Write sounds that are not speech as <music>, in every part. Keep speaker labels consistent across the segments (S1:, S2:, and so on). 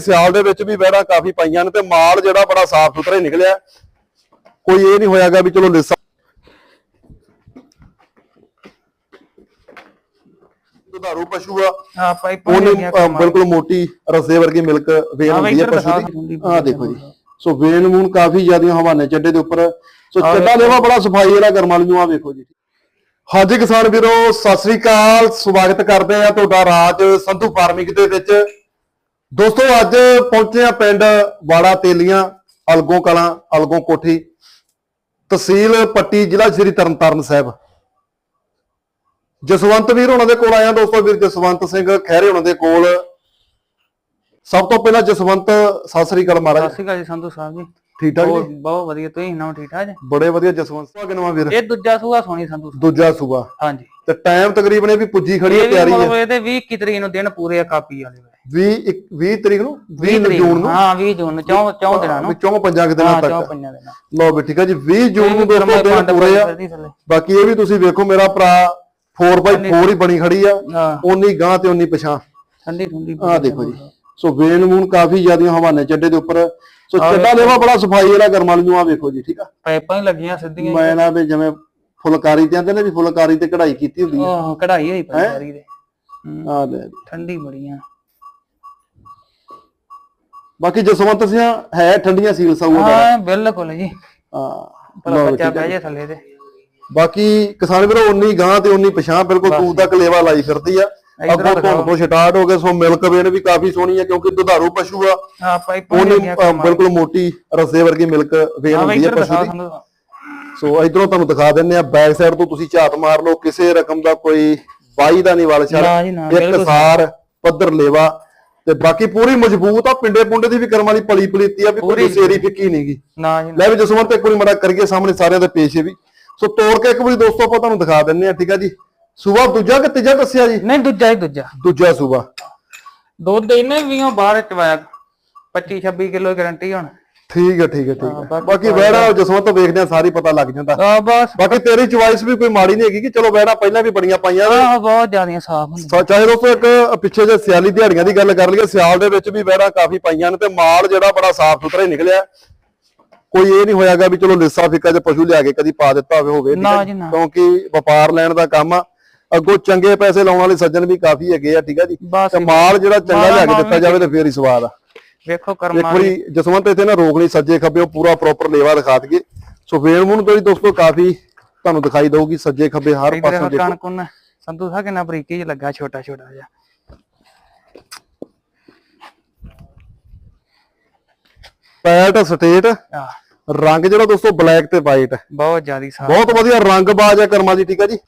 S1: ਸਿਆਲ ਦੇ ਵਿੱਚ ਵੀ ਵਹਿੜਾਂ ਕਾਫੀ ਪਾਈਆਂ ਨੇ ਤੇ ਮਾਲ ਜਿਹੜਾ ਬੜਾ ਸਾਫ਼ ਸੁਥਰਾ ਹੀ ਨਿਕਲਿਆ। ਕੋਈ ਇਹ ਨਹੀਂ ਹੋਇਆਗਾ ਵੀ ਚਲੋ ਲਿਸਾ ਦੁਧਾਰੂ ਪਸ਼ੂ ਆ।
S2: ਹਾਂ ਪਾਈਪਾਂ
S1: ਉਹਨੇ ਬਿਲਕੁਲ ਮੋਟੀ ਰਸੇ ਵਰਗੀ ਮਿਲਕ ਵੇਨ ਹੁੰਦੀ ਹੈ ਪਸ਼ੂ
S2: ਦਿਖਾ
S1: ਦੀ। ਆਹ ਦੇਖੋ ਜੀ। ਸੋ ਵੇਨ ਮੂਨ ਕਾਫੀ ਜ਼ਿਆਦੀਆਂ ਹਵਾਨੇ ਚੱਡੇ ਦੇ ਉੱਪਰ। ਸੋ ਚੱਡਾ ਲੈਵਾ ਬੜਾ ਸਫ਼ਾਈ ਵਾਲਾ ਕਰਮ ਵਾਲੀ ਨੂੰ ਆ ਵੇਖੋ ਜੀ। ਹਾਂਜੀ ਕਿਸਾਨ ਵੀਰੋ ਸਤਿ ਸ੍ਰੀ ਅਕਾਲ। ਸਵਾਗਤ ਕਰਦੇ ਆ ਤੁਹਾਡਾ ਰਾਜ ਸੰਧੂ ਫਾਰਮਿੰਗ ਦੇ ਵਿੱਚ। ਦੋਸਤੋ ਅੱਜ ਪਹੁੰਚੇ ਆ ਪਿੰਡ ਵਾੜਾ ਤੇਲੀਆਂ ਅਲਗੋਂ ਕਲਾਂ ਅਲਗੋਂ ਕੋਠੀ ਤਹਿਸੀਲ ਪੱਟੀ ਜ਼ਿਲ੍ਹਾ ਸ੍ਰੀ ਤਰਨਤਾਰਨ ਸਾਹਿਬ। ਜਸਵੰਤ ਵੀਰ ਉਹਨਾਂ ਦੇ ਕੋਲ ਆਇਆ ਦੋਸਤੋ ਵੀਰ ਜਸਵੰਤ ਸਿੰਘ ਖਹਿਰੇ ਉਹਨਾਂ ਦੇ ਕੋਲ। ਸਭ ਤੋਂ ਪਹਿਲਾਂ ਜਸਵੰਤ ਸਤਿ ਸ੍ਰੀ ਅਕਾਲ
S2: ਸਤਿ
S1: ਮਹਾਰਾਜ
S2: ਸ਼੍ਰੀ ਅਕਾਲ ਜੀ ਸੰਧੂ ਸਾਹਿਬ ਜੀ।
S1: ਠੀਕ ਠਾਕ
S2: ਬਹੁਤ
S1: ਜੀ?
S2: ਬਹੁਤ ਵਧੀਆ ਤੁਸੀਂ ਨਾ ਠੀਕ ਠਾਕ ਜੀ?
S1: ਬੜੇ ਵਧੀਆ ਜਸਵੰਤ ਸਿੰਘ ਨਵਾਂ ਵੀਰ।
S2: ਇਹ ਦੂਜਾ ਸੂਆ ਸੋਣੀ ਸੰਧੂ
S1: ਦੂਜਾ ਸੂਬਾ
S2: ਹਾਂਜੀ।
S1: ਤੇ ਟਾਈਮ ਤਕਰੀਬਨ ਇਹ ਵੀ ਪੁੱਜੀ ਖੜੀ ਹੈ ਤਿਆਰੀ ਹੈ।
S2: ਮਤਲਬ ਇਹਦੇ 20 ਕੀ ਤਰੀਕ ਨੂੰ ਦਿਨ ਪੂਰੇ ਆ ਕਾਪੀ ਵਾਲੇ ਵੇ।
S1: 20 20 ਤਰੀਕ ਨੂੰ? 20
S2: ਤਰੀਕ
S1: ਜੂਨ ਨੂੰ
S2: ਹਾਂ 20 ਜੂਨ ਨੂੰ ਚੌਂ ਚੌਂ ਦਿਨਾਂ ਨੂੰ।
S1: ਵਿੱਚੋਂ ਪੰਜਾਂ ਕੁ ਦਿਨਾਂ
S2: ਹਾਂ ਚੌਂ
S1: ਤੱਕ।
S2: ਪੰਜਾਂ ਦਿਨਾਂ।
S1: ਲਓ ਵੀ ਠੀਕ ਹੈ ਜੀ 20 ਜੂਨ ਨੂੰ ਦੋਸਤੋ ਦਿਨ ਪੂਰੇ ਆ। ਬਾਕੀ ਇਹ ਵੀ ਤੁਸੀਂ ਵੇਖੋ ਮੇਰਾ ਭਰਾ 4x4 ਹੀ ਬਣੀ ਖੜੀ ਆ। ਉਨੀ ਗਾਂ ਤੇ ਉਨੀ ਪਛਾਂ
S2: ਠੰਡੀ ਠੰਡੀ
S1: ਆਹ ਦੇਖੋ ਜੀ। ਸੋ ਵੇਨ ਮੂਨ ਕਾਫੀ ਜ਼ਿਆਦੀਆਂ ਹਵਾਨੇ ਚੱਡੇ ਦੇ ਉੱਪਰ। ਸੋ ਚੱਡਾ ਲੈਵਾ ਬੜਾ ਸਫ਼ਾਈ ਵਾਲਾ ਕਰਮ ਵਾਲੀ ਨੂੰ ਆ ਵੇਖੋ ਜੀ ਠੀਕ ਆ।
S2: ਪਾਈਪਾਂ ਹੀ ਲੱਗੀਆਂ ਸਿੱਧੀਆਂ।
S1: ਮੈਂ ਨਾ ਵੀ ਜਿਵੇਂ ਫੁਲਕਾਰੀ ਤੇ ਆਂਦੇ ਨੇ ਵੀ ਫੁਲਕਾਰੀ ਤੇ ਕਢਾਈ ਕੀਤੀ ਹੁੰਦੀ ਹੈ
S2: ਉਹ ਕਢਾਈ ਹੋਈ ਪਈ ਸਾਰੀ ਦੇ
S1: ਆ ਲੈ।
S2: ਠੰਡੀ ਬੜੀਆਂ
S1: ਬਾਕੀ ਜਸਵੰਤ ਸਿੰਘ ਹੈ ਠੰਡੀਆਂ ਸੀਲ ਸਾਊ ਦਾ
S2: ਹਾਂ ਬਿਲਕੁਲ ਜੀ।
S1: ਹਾਂ
S2: ਭਲਾ ਬੱਚਾ ਬਹਿ ਜਾ। ਥੱਲੇ ਤੇ।
S1: ਬਾਕੀ ਕਿਸਾਨ ਵੀਰੋ ਉਨੀ ਗਾਂ ਤੇ ਉਨੀ ਪਛਾਂ ਬਿਲਕੁਲ ਦੂਰ ਤੱਕ ਲੇਵਾ ਲਾਈ ਫਿਰਦੀ ਆ। ਅੱਗੋਂ ਧੁੰਦ ਤੋਂ ਸਟਾਰਟ ਹੋ ਗਏ ਸੋ ਮਿਲਕ ਵੇਨ ਵੀ ਕਾਫੀ ਸੋਹਣੀ ਆ ਕਿਉਂਕਿ ਦੁਧਾਰੂ ਪਸ਼ੂ ਆ।
S2: ਹਾਂ ਪਾਈਪਾਂ
S1: ਉਹਨੇ ਬਿਲਕੁਲ ਮੋਟੀ ਰਸੇ ਵਰਗੀ ਮਿਲਕ
S2: ਹਾਂ
S1: ਹੁੰਦੀ
S2: ਇੱਧਰ
S1: ਪਸ਼ੂ ਦੀ। ਸੋ ਇਧਰੋਂ ਤੁਹਾਨੂੰ ਦਿਖਾ ਦਿੰਨੇ ਆ ਬੈਕ ਸਾਈਡ ਤੋਂ ਤੁਸੀਂ ਝਾਤ ਮਾਰ ਲਓ ਕਿਸੇ ਰਕਮ ਦਾ ਕੋਈ ਬਾਈ ਦਾ ਨਹੀਂ ਵਾਲ ਛੜ ਇੱਕ ਸਾਰ ਪੱਧਰ ਲੇਵਾ ਤੇ ਬਾਕੀ ਪੂਰੀ ਮਜ਼ਬੂਤ ਆ ਪਿੰਡੇ ਪੁੰਡੇ ਦੀ ਵੀ ਕਰਮ ਵਾਲੀ ਪਲੀ ਪਲੀਤੀ ਆ ਵੀ ਕੋਈ ਸੇਰੀ ਫਿੱਕੀ ਨਹੀਂਗੀ
S2: ਨਾ ਜੀ।
S1: ਲੈ ਵੀ ਜਸਵੰਤ ਇੱਕ ਵਾਰੀ ਮੜਾ ਕਰੀਏ ਸਾਹਮਣੇ ਸਾਰਿਆਂ ਦੇ ਪੇਸ਼ ਵੀ। ਸੋ ਤੋੜ ਕੇ ਇੱਕ ਵਾਰੀ ਦੋਸਤੋ ਆਪਾਂ ਤੁਹਾਨੂੰ ਦਿਖਾ ਦਿੰਨੇ ਆ ਠੀਕ ਆ ਜੀ। ਸੂਬਾ ਦੂਜਾ ਕਿ ਤੀਜਾ ਦੱਸਿਆ ਜੀ?
S2: ਨਹੀਂ ਦੂਜਾ ਹੀ ਦੂਜਾ।
S1: ਦੂਜਾ ਸੂਬਾ।
S2: ਦੁੱਧ ਇਹਨੇ ਵੀ ਉਹ ਬਾਹਰ ਚਵਾਇਆ 25 26 ਕਿਲੋ ਗਾਰੰਟੀ ਹੁਣ।
S1: ਠੀਕ ਹੈ ਠੀਕ ਹੈ ਠੀਕ ਹੈ।
S2: ਬਾਕੀ
S1: ਵੈੜਾ ਜਸਵੰਤ ਵੇਖਦੇ ਆ ਸਾਰੀ ਪਤਾ ਲੱਗ ਜਾਂਦਾ।
S2: ਆ ਬਸ।
S1: ਬਾਕੀ ਤੇਰੀ ਚੁਆਇਸ ਵੀ ਕੋਈ ਮਾੜੀ ਨਹੀਂ ਹੈਗੀ ਕਿ ਚਲੋ ਵੈੜਾ ਪਹਿਲਾਂ ਵੀ ਬੜੀਆਂ ਪਾਈਆਂ ਨੇ।
S2: ਆਹ ਬਹੁਤ ਜ਼ਿਆਦੀਆਂ ਸਾਫ਼ ਹੁੰਦੀ
S1: ਸੋ ਚਾਹੇ ਦੋਸਤੋ ਇੱਕ ਪਿੱਛੇ ਜੇ ਸਿਆਲੀ ਦਿਹਾੜੀਆਂ ਦੀ ਗੱਲ ਕਰ ਲਈਏ ਸਿਆਲ ਦੇ ਵਿੱਚ ਵੀ ਵੈੜਾ ਕਾਫੀ ਪਾਈਆਂ ਨੇ ਤੇ ਮਾਲ ਜਿਹੜਾ ਬੜਾ ਸਾਫ਼ ਸੁਥਰਾ ਹੀ ਨਿਕਲਿਆ। ਕੋਈ ਇਹ ਨਹੀਂ ਹੋਇਆਗਾ ਵੀ ਚਲੋ ਲਿੱਸਾ ਫਿੱਕਾ ਜੇ ਪਸ਼ੂ ਲਿਆ ਕੇ ਕਦੀ ਪਾ ਦਿੱਤਾ ਹੋਵੇ ਹੋਵੇ ਹੈ ਕਿਉਂਕਿ ਵਪਾਰ ਲੈਣ ਦਾ ਕੰਮ ਆ। ਅੱਗੋਂ ਚੰਗੇ ਪੈਸੇ ਲਾਉਣ ਵਾਲੇ ਸੱਜਣ ਵੀ ਕਾਫੀ ਹੈਗੇ ਆ ਠੀਕ ਆ ਜੀ। ਤੇ ਮਾਲ ਜਿਹੜਾ ਚੰਗਾ ਲਿਆ ਕੇ ਦਿੱਤਾ ਜਾਵੇ ਤੇ ਫੇਰ ਹੀ ਸਵਾਦ ਆ।
S2: ਵੇਖੋ
S1: ਇੱਕ
S2: ਕਰਮਾ
S1: ਵਾਰੀ ਜਸਵੰਤ ਇੱਥੇ ਨਾ ਰੋਕ ਨਹੀਂ ਸੱਜੇ ਖੱਬੇ ਉਹ ਪੂਰਾ ਪ੍ਰੋਪਰ ਲੇਵਾ ਦਿਖਾ ਦਈਏ। ਸੋ ਵੇਣ ਮੂਨ ਤੋਂ ਹੀ ਦੋਸਤੋ ਕਾਫੀ ਤੁਹਾਨੂੰ ਦਿਖਾਈ ਦਊਗੀ ਸੱਜੇ ਖੱਬੇ ਹਰ ਪਾਸੋਂ ਦੇਖੋ।
S2: ਕਣਕ ਸੰਧੂ ਸਾਹਿਬ ਕਿੰਨਾ ਬਰੀਕੀ ਚ ਲੱਗਾ ਛੋਟਾ ਛੋਟਾ ਜਿਹਾ।
S1: ਪੈਟ ਸਟੇਟ ਰੰਗ ਜਿਹੜਾ ਦੋਸਤੋ ਬਲੈਕ ਤੇ ਵਾਈਟ
S2: ਬਹੁਤ ਜ਼ਿਆਦੀ ਸਾਫ਼।
S1: ਬਹੁਤ ਵਧੀਆ ਰੰਗ ਬਾਜ ਆ ਕਰਮਾ ਦੀ ਠੀਕ ਆ ਜੀ।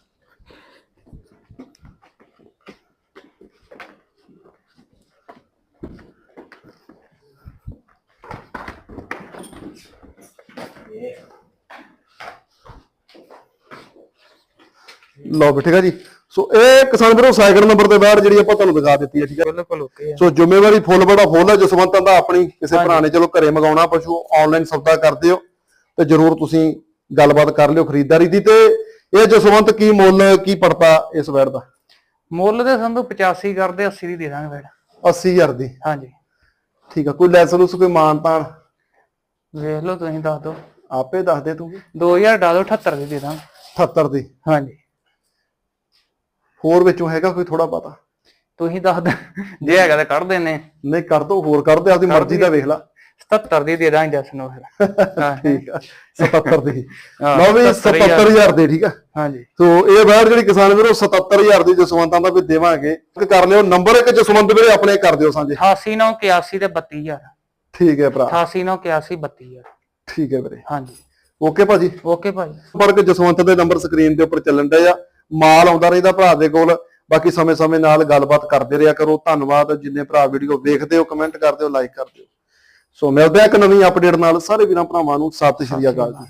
S1: ਲਓ ਵੀ ਠੀਕ ਆ ਜੀ। ਸੋ ਇਹ ਕਿਸਾਨ ਵੀਰੋ ਸਾਈਕਲ ਨੰਬਰ ਤੇ ਬਾਹਰ ਜਿਹੜੀ ਆਪਾਂ ਤੁਹਾਨੂੰ ਦਿਖਾ ਦਿੱਤੀ ਹੈ ਠੀਕ ਹੈ
S2: ਬਿਲਕੁਲ ਓਕੇ
S1: ਸੋ ਜ਼ਿੰਮੇਵਾਰੀ ਫੁੱਲ ਬੜਾ ਫੁੱਲ ਹੈ ਜਸਵੰਤਾਂ ਦਾ ਆਪਣੀ ਕਿਸੇ ਭਰਾ ਨੇ ਚਲੋ ਘਰੇ ਮੰਗਾਉਣਾ ਪਸ਼ੂ ਆਨਲਾਈਨ ਸੌਦਾ ਕਰਦੇ ਹੋ ਤੇ ਜਰੂਰ ਤੁਸੀਂ ਗੱਲਬਾਤ ਕਰ ਲਿਓ ਖਰੀਦਦਾਰੀ ਦੀ। ਤੇ ਇਹ ਜਸਵੰਤ ਕੀ ਮੁੱਲ ਕੀ ਪੜਤਾ ਇਸ ਵੈੜ ਦਾ?
S2: ਮੁੱਲ ਦੇ ਸੰਧੂ 85 ਕਰਦੇ 80 ਦੀ ਦੇ ਦਾਂਗੇ ਫਿਰ
S1: 80000 ਦੀ।
S2: ਹਾਂਜੀ।
S1: ਠੀਕ ਆ ਕੋਈ ਲੈਸ ਲੂਸ ਕੋਈ ਮਾਨ ਤਾਨ
S2: ਵੇਖ ਲਓ ਤੁਸੀਂ ਦੱਸ ਦਿਓ।
S1: ਆਪੇ ਦੱਸ ਦੇ ਤੂੰ
S2: 2000 ਡਾਲੋ 78 ਦੀ ਦੇ ਦਾਂਗੇ।
S1: 78 ਦੀ।
S2: ਹਾਂਜੀ।
S1: ਹੋਰ ਵਿੱਚੋਂ ਹੈਗਾ ਕੋਈ ਥੋੜਾ ਪਤਾ
S2: ਤੁਸੀਂ ਦੱਸ ਦੇ। ਜੇ ਹੈਗਾ ਤਾਂ ਕੱਢ ਦੇਨੇ
S1: ਨਹੀਂ ਕਰ ਦੋ ਹੋਰ ਕਰ ਦੇ ਆਪਦੀ ਮਰਜ਼ੀ ਦਾ ਵੇਖ ਲੈ।
S2: 77 ਦੀ ਦੇ ਦਾਂਗੇ ਜਸ ਨੂੰ ਫਿਰ। ਹਾਂ, <laughs>
S1: ਠੀਕ ਆ 77 ਦੀ। ਲਓ ਵੀ
S2: 77,000
S1: 77000 ਦੀ ਠੀਕ ਆ?
S2: ਹਾਂਜੀ।
S1: ਸੋ ਇਹ ਵੈੜ ਜਿਹੜੀ ਕਿਸਾਨ ਵੀਰੋ 77000 ਦੀ ਜਸਵੰਤਾਂ ਦਾ ਵੀ ਦੇਵਾਂਗੇ। ਇੱਕ ਕਰ ਲਿਓ ਨੰਬਰ ਇੱਕ ਜਸਵੰਤ ਵੀਰੇ ਆਪਣੇ ਕਰ ਦਿਓ ਸਾਂਝੇ।
S2: 88 9 81 ਤੇ 32000
S1: ਠੀਕ ਹੈ ਭਰਾ।
S2: 88 9 81 32000
S1: ਠੀਕ ਹੈ ਵੀਰੇ।
S2: ਹਾਂਜੀ।
S1: ਓਕੇ ਭਾਜੀ।
S2: ਓਕੇ ਭਾਈ
S1: ਸੰਪਰਕ ਜਸਵੰਤ ਦੇ ਨੰਬਰ ਸਕਰੀਨ ਦੇ ਉੱਪਰ ਚੱਲਣ ਡਏ ਆ। ਮਾਲ ਆਉਂਦਾ ਰਹਿੰਦਾ ਭਰਾ ਦੇ ਕੋਲ। ਬਾਕੀ ਸਮੇਂ-ਸਮੇਂ ਨਾਲ ਗੱਲਬਾਤ ਕਰਦੇ ਰਿਹਾ ਕਰੋ। ਧੰਨਵਾਦ। ਜਿੰਨੇ ਭਰਾ ਵੀਡੀਓ ਵੇਖਦੇ ਹੋ ਕਮੈਂਟ ਕਰਦੇ ਹੋ ਲਾਈਕ ਕਰਦੇ ਹੋ। ਸੋ ਮਿਲਦੇ ਆ ਇੱਕ ਨਵੀਂ ਅਪਡੇਟ ਨਾਲ। ਸਾਰੇ ਵੀਰਾਂ ਭਰਾਵਾਂ ਨੂੰ ਸਤਿ ਸ਼੍ਰੀ ਅਕਾਲ ਜੀ।